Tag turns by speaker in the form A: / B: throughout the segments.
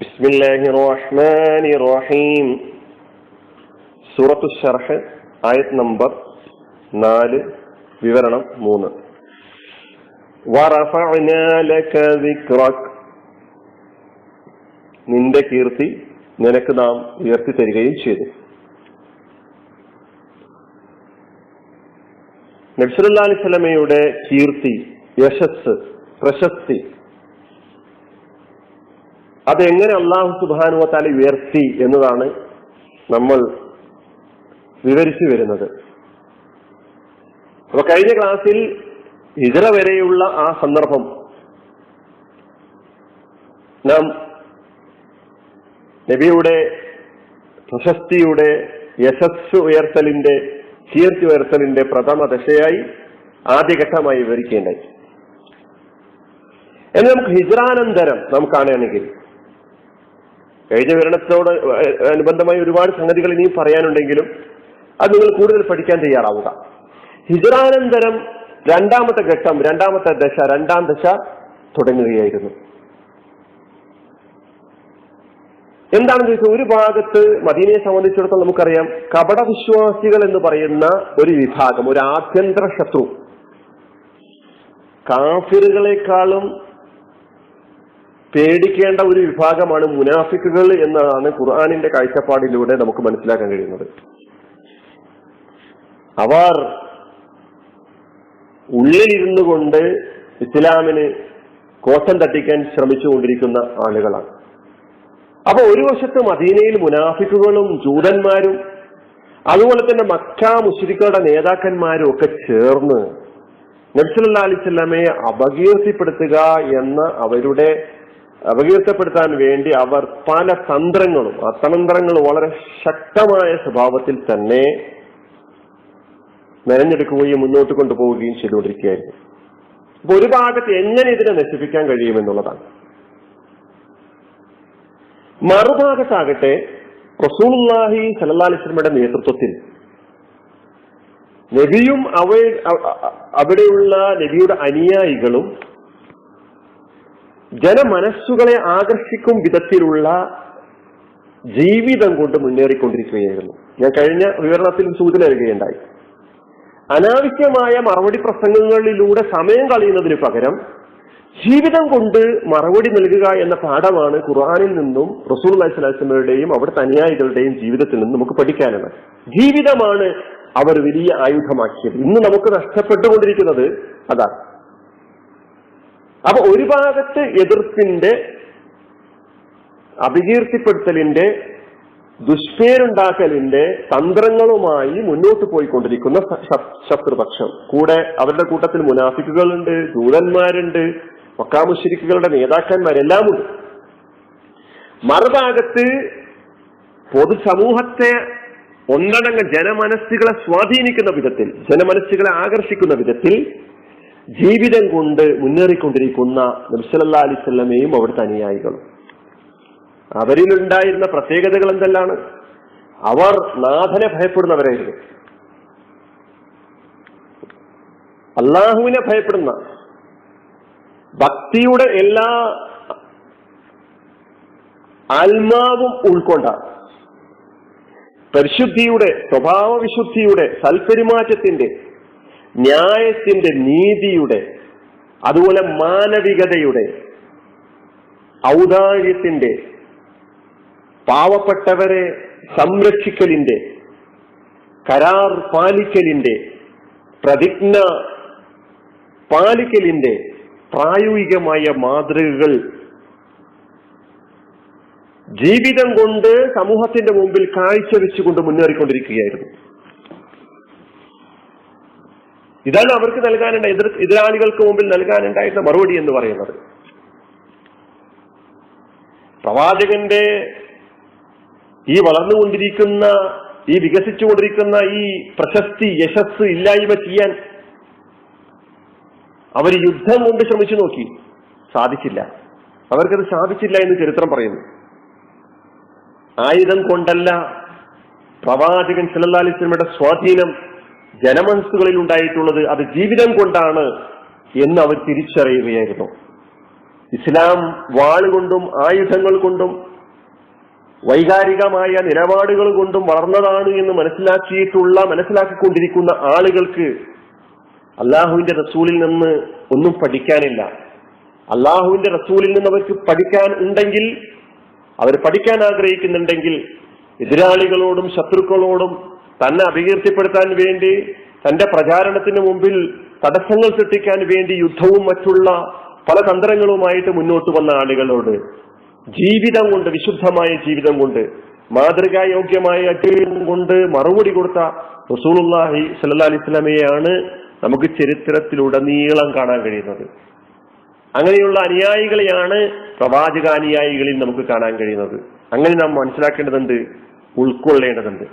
A: بسم الله الرحمن الرحيم സൂറത്തു ഷർഹ് ആയത് നമ്പർ നാല് വിവരണം മൂന്ന് വറഫഅനാ ലക ദിക്റക് നിന്റെ കീർത്തി നിനക്ക് നാം ഉയർത്തി തരികയും ചെയ്തു നബ്സല്ലാ അലൈഹി സ്വലമയുടെ കീർത്തി യശസ് പ്രശസ്തി അതെങ്ങനെ അള്ളാഹു സുബാനുവത്താലെ ഉയർത്തി എന്നതാണ് നമ്മൾ വിവരിച്ചു വരുന്നത്. അപ്പൊ കഴിഞ്ഞ ക്ലാസ്സിൽ ഹിജറ വരെയുള്ള ആ സന്ദർഭം നാം നബിയുടെ പ്രശസ്തിയുടെ യശസ് ഉയർത്തലിന്റെ കീർത്തി ഉയർത്തലിന്റെ പ്രഥമ ദശയായി ആദ്യഘട്ടമായി വിവരിക്കേണ്ടായി. എന്നാൽ നമുക്ക് ഹിജ്രാനന്തരം നാം കാണുകയാണെങ്കിൽ കഴിഞ്ഞ വിവരണത്തോട് അനുബന്ധമായി ഒരുപാട് സംഗതികൾ ഇനിയും പറയാനുണ്ടെങ്കിലും അത് നിങ്ങൾ കൂടുതൽ പഠിക്കാൻ തയ്യാറാവുക. ഹിജറാനന്തരം രണ്ടാമത്തെ ഘട്ടം രണ്ടാമത്തെ ദശ രണ്ടാം ദശ തുടങ്ങുകയായിരുന്നു. എന്താണെന്ന് ചോദിച്ചാൽ ഒരു ഭാഗത്ത് മദീനയെ സംബന്ധിച്ചിടത്തോളം നമുക്കറിയാം കപട വിശ്വാസികൾ എന്ന് പറയുന്ന ഒരു വിഭാഗം ഒരു ആഭ്യന്തര ശത്രു. കാഫിറുകളെക്കാളും പേടിക്കേണ്ട ഒരു വിഭാഗമാണ് മുനാഫിക്കുകൾ എന്നതാണ് ഖുർആാനിന്റെ കാഴ്ചപ്പാടിലൂടെ നമുക്ക് മനസ്സിലാക്കാൻ കഴിയുന്നത്. അവർ ഉള്ളിലിരുന്നു കൊണ്ട് ഇസ്ലാമിന് കോട്ടം തട്ടിക്കാൻ ശ്രമിച്ചുകൊണ്ടിരിക്കുന്ന ആളുകളാണ്. അപ്പൊ ഒരു വശത്ത് മദീനയിൽ മുനാഫിക്കുകളും ജൂതന്മാരും അതുപോലെ തന്നെ മക്ക മുസ്ലിക്കളുടെ നേതാക്കന്മാരും ഒക്കെ ചേർന്ന് നബ്സുല്ലാ അലിസ്ലാമയെ അപകീർത്തിപ്പെടുത്തുക എന്ന അവരുടെ അപകീർത്തപ്പെടുത്താൻ വേണ്ടി അവർ പല തന്ത്രങ്ങളും ആ തന്ത്രങ്ങൾ വളരെ ശക്തമായ സ്വഭാവത്തിൽ തന്നെ മെനഞ്ഞെടുക്കുകയും മുന്നോട്ട് കൊണ്ടുപോവുകയും ചെയ്തുകൊണ്ടിരിക്കുകയായിരുന്നു. അപ്പൊ ഒരു ഭാഗത്ത് എങ്ങനെ ഇതിനെ നശിപ്പിക്കാൻ കഴിയുമെന്നുള്ളതാണ് മറുഭാഗത്താകട്ടെ റസൂൽഹി വസല്ലമയുടെ നേതൃത്വത്തിൽ നബിയും അവ അവിടെയുള്ള നബിയുടെ അനുയായികളും ജനമനസ്സുകളെ ആകർഷിക്കും വിധത്തിലുള്ള ജീവിതം കൊണ്ട് മുന്നേറിക്കൊണ്ടിരിക്കുകയായിരുന്നു. ഞാൻ കഴിഞ്ഞ വിവരണത്തിൽ സൂചന നൽകുകയുണ്ടായി അനാവശ്യമായ മറുപടി പ്രസംഗങ്ങളിലൂടെ സമയം കളയുന്നതിന് പകരം ജീവിതം കൊണ്ട് മറുപടി നൽകുക എന്ന പാഠമാണ് ഖുർആാനിൽ നിന്നും റസൂൽ അലൈഹിസ്ലാമയുടെയും അവിടുത്തെ അനുയായികളുടെയും ജീവിതത്തിൽ നിന്നും നമുക്ക് പഠിക്കാനുള്ളത്. ജീവിതമാണ് അവർ വലിയ ആയുധമാക്കിയത്. ഇന്ന് നമുക്ക് നഷ്ടപ്പെട്ടുകൊണ്ടിരിക്കുന്നത് അതാണ്. അപ്പൊ ഒരു ഭാഗത്ത് എതിർപ്പിന്റെ അപകീർത്തിപ്പെടുത്തലിന്റെ ദുഷ്പേരുണ്ടാക്കലിന്റെ തന്ത്രങ്ങളുമായി മുന്നോട്ട് പോയിക്കൊണ്ടിരിക്കുന്ന ശത്രുപക്ഷം. കൂടെ അവരുടെ കൂട്ടത്തിൽ മുനാഫിക്കുകളുണ്ട് ദൂതന്മാരുണ്ട് മക്കാമുശരിക്കുകളുടെ നേതാക്കന്മാരെല്ലാം ഉണ്ട് മറുഭാഗത്ത് പൊതുസമൂഹത്തെ ഒന്നടങ്ക ജനമനസ്സുകളെ സ്വാധീനിക്കുന്ന വിധത്തിൽ ജനമനസ്സുകളെ ആകർഷിക്കുന്ന വിധത്തിൽ ജീവിതം കൊണ്ട് മുന്നേറിക്കൊണ്ടിരിക്കുന്ന നബ്സലല്ലാ അലിസ്വല്ലമയും അവിടുത്തെ അനുയായികളും. അവരിലുണ്ടായിരുന്ന പ്രത്യേകതകൾ എന്തെല്ലാണ്? അവർ നാഥനെ ഭയപ്പെടുന്നവരായിരുന്നു. അള്ളാഹുവിനെ ഭയപ്പെടുന്ന ഭക്തിയുടെ എല്ലാ ആത്മാവും ഉൾക്കൊണ്ട പരിശുദ്ധിയുടെ സ്വഭാവവിശുദ്ധിയുടെ സൽപെരുമാറ്റത്തിന്റെ ന്യായത്തിന്റെ നീതിയുടെ അതുപോലെ മാനവികതയുടെ ഔദാര്യത്തിന്റെ പാവപ്പെട്ടവരെ സംരക്ഷിക്കലിന്റെ കരാർ പാലിക്കലിന്റെ പ്രതിജ്ഞ പാലിക്കലിന്റെ പ്രായോഗികമായ മാതൃകകൾ ജീവിതം കൊണ്ട് സമൂഹത്തിന്റെ മുമ്പിൽ കാഴ്ചവെച്ചുകൊണ്ട് മുന്നേറിക്കൊണ്ടിരിക്കുകയായിരുന്നു. ഇതാണ് അവർക്ക് നൽകാനുണ്ട എതിർ എതിരാളികൾക്ക് മുമ്പിൽ നൽകാനുണ്ടായിരുന്ന മറുപടി എന്ന് പറയുന്നത്. പ്രവാചകന്റെ ഈ വളർന്നുകൊണ്ടിരിക്കുന്ന ഈ വികസിച്ചുകൊണ്ടിരിക്കുന്ന ഈ പ്രശസ്തി യശസ് ഇല്ലായ്മ ചെയ്യാൻ അവർ യുദ്ധം കൊണ്ട് ശ്രമിച്ചു നോക്കി. സാധിച്ചില്ല. അവർക്കത് സാധിച്ചില്ല എന്ന് ചരിത്രം പറയുന്നു. ആയുധം കൊണ്ടല്ല പ്രവാചകൻ സലല്ലാലിസ്ലമയുടെ സ്വാധീനം ജനമനസ്സുകളിൽ ഉണ്ടായിട്ടുള്ളത് അത് ജീവിതം കൊണ്ടാണ് എന്ന് അവർ തിരിച്ചറിയുകയായിരുന്നു. ഇസ്ലാം വാളുകൊണ്ടും ആയുധങ്ങൾ കൊണ്ടും വൈകാരികമായ നിലപാടുകൾ കൊണ്ടും വളർന്നതാണ് എന്ന് മനസ്സിലാക്കിയിട്ടുള്ള മനസ്സിലാക്കിക്കൊണ്ടിരിക്കുന്ന ആളുകൾക്ക് അള്ളാഹുവിന്റെ റസൂലിൽ നിന്ന് ഒന്നും പഠിക്കാനില്ല. അള്ളാഹുവിന്റെ റസൂലിൽ നിന്ന് അവർക്ക് പഠിക്കാൻ ഉണ്ടെങ്കിൽ അവർ പഠിക്കാൻ ആഗ്രഹിക്കുന്നുണ്ടെങ്കിൽ എതിരാളികളോടും ശത്രുക്കളോടും തന്നെ അപകീർത്തിപ്പെടുത്താൻ വേണ്ടി തന്റെ പ്രചാരണത്തിന് മുമ്പിൽ തടസ്സങ്ങൾ സൃഷ്ടിക്കാൻ വേണ്ടി യുദ്ധവും മറ്റുള്ള പല തന്ത്രങ്ങളുമായിട്ട് മുന്നോട്ട് വന്ന ആളുകളോട് ജീവിതം കൊണ്ട് വിശുദ്ധമായ ജീവിതം കൊണ്ട് മാതൃകായോഗ്യമായ ജീവിതം കൊണ്ട് മറുപടി കൊടുത്ത റസൂലുല്ലാഹി സല്ലാ അലൈഹി സ്വലമയെയാണ് നമുക്ക് ചരിത്രത്തിലുടനീളം കാണാൻ കഴിയുന്നത്. അങ്ങനെയുള്ള അനുയായികളെയാണ് പ്രവാചക അനുയായികളിൽ നമുക്ക് കാണാൻ കഴിയുന്നത്. അങ്ങനെ നാം മനസ്സിലാക്കേണ്ടതുണ്ട് ഉൾക്കൊള്ളേണ്ടതുണ്ട്.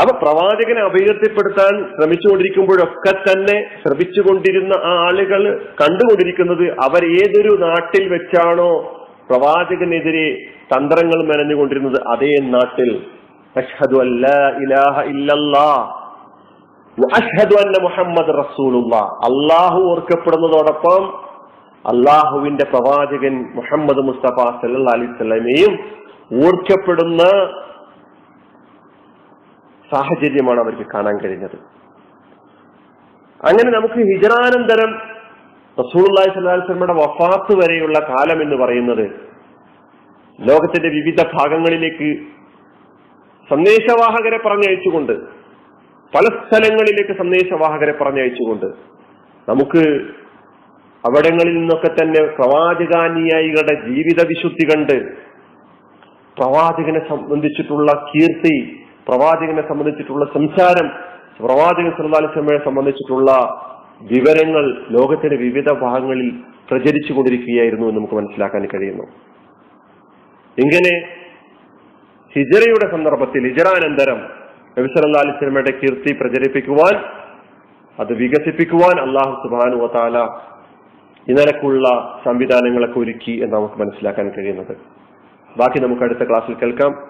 A: അപ്പൊ പ്രവാചകനെ അപകീർത്തിപ്പെടുത്താൻ ശ്രമിച്ചുകൊണ്ടിരിക്കുമ്പോഴൊക്കെ തന്നെ ശ്രമിച്ചുകൊണ്ടിരുന്ന ആ ആളുകൾ കണ്ടുകൊണ്ടിരിക്കുന്നത് അവർ ഏതൊരു നാട്ടിൽ വെച്ചാണോ പ്രവാചകനെതിരെ തന്ത്രങ്ങൾ മെനഞ്ഞുകൊണ്ടിരുന്നത്? അതേ നാട്ടിൽ. അഷ്ഹദു അല്ല ഇലാഹ ഇല്ലല്ലാ. അഷ്ഹദു അന്ന മുഹമ്മദ് റസൂലുള്ള. അള്ളാഹു ഓർക്കപ്പെടുന്നതോടൊപ്പം അള്ളാഹുവിന്റെ പ്രവാചകൻ മുഹമ്മദ് മുസ്തഫ സല്ലാ അലൈഹി സ്വലമയും ഓർക്കപ്പെടുന്ന സാഹചര്യമാണ് അവർക്ക് കാണാൻ കഴിഞ്ഞത്. അങ്ങനെ നമുക്ക് ഹിജറാനന്തരം റസൂള്ളി സ്വലാസ്ലമയുടെ വഫാത്ത് വരെയുള്ള കാലം എന്ന് പറയുന്നത് ലോകത്തിന്റെ വിവിധ ഭാഗങ്ങളിലേക്ക് സന്ദേശവാഹകരെ പറഞ്ഞയച്ചുകൊണ്ട് പല സ്ഥലങ്ങളിലേക്ക് സന്ദേശവാഹകരെ പറഞ്ഞയച്ചുകൊണ്ട് നമുക്ക് അവിടങ്ങളിൽ നിന്നൊക്കെ തന്നെ പ്രവാചകാനുയായികളുടെ ജീവിത വിശുദ്ധി കണ്ട് പ്രവാചകനെ സംബന്ധിച്ചിട്ടുള്ള കീർത്തി പ്രവാചകനെ സംബന്ധിച്ചിട്ടുള്ള സംസാരം പ്രവാചകൻ സല്ലാസ്ലമയെ സംബന്ധിച്ചിട്ടുള്ള വിവരങ്ങൾ ലോകത്തിന്റെ വിവിധ ഭാഗങ്ങളിൽ പ്രചരിച്ചു കൊണ്ടിരിക്കുകയായിരുന്നു എന്ന് നമുക്ക് മനസ്സിലാക്കാൻ കഴിയുന്നു. ഇങ്ങനെ ഹിജറയുടെ സന്ദർഭത്തിൽ ഹിജറാനന്തരം നബിസല്ലാ അലിസ്ലമയുടെ കീർത്തി പ്രചരിപ്പിക്കുവാൻ അത് വികസിപ്പിക്കുവാൻ അള്ളാഹു സുബാനു വാല ഇന്നലക്കുള്ള സംവിധാനങ്ങളൊക്കെ ഒരുക്കി എന്ന് നമുക്ക് മനസ്സിലാക്കാൻ കഴിയുന്നത്. ബാക്കി നമുക്ക് അടുത്ത ക്ലാസ്സിൽ കേൾക്കാം.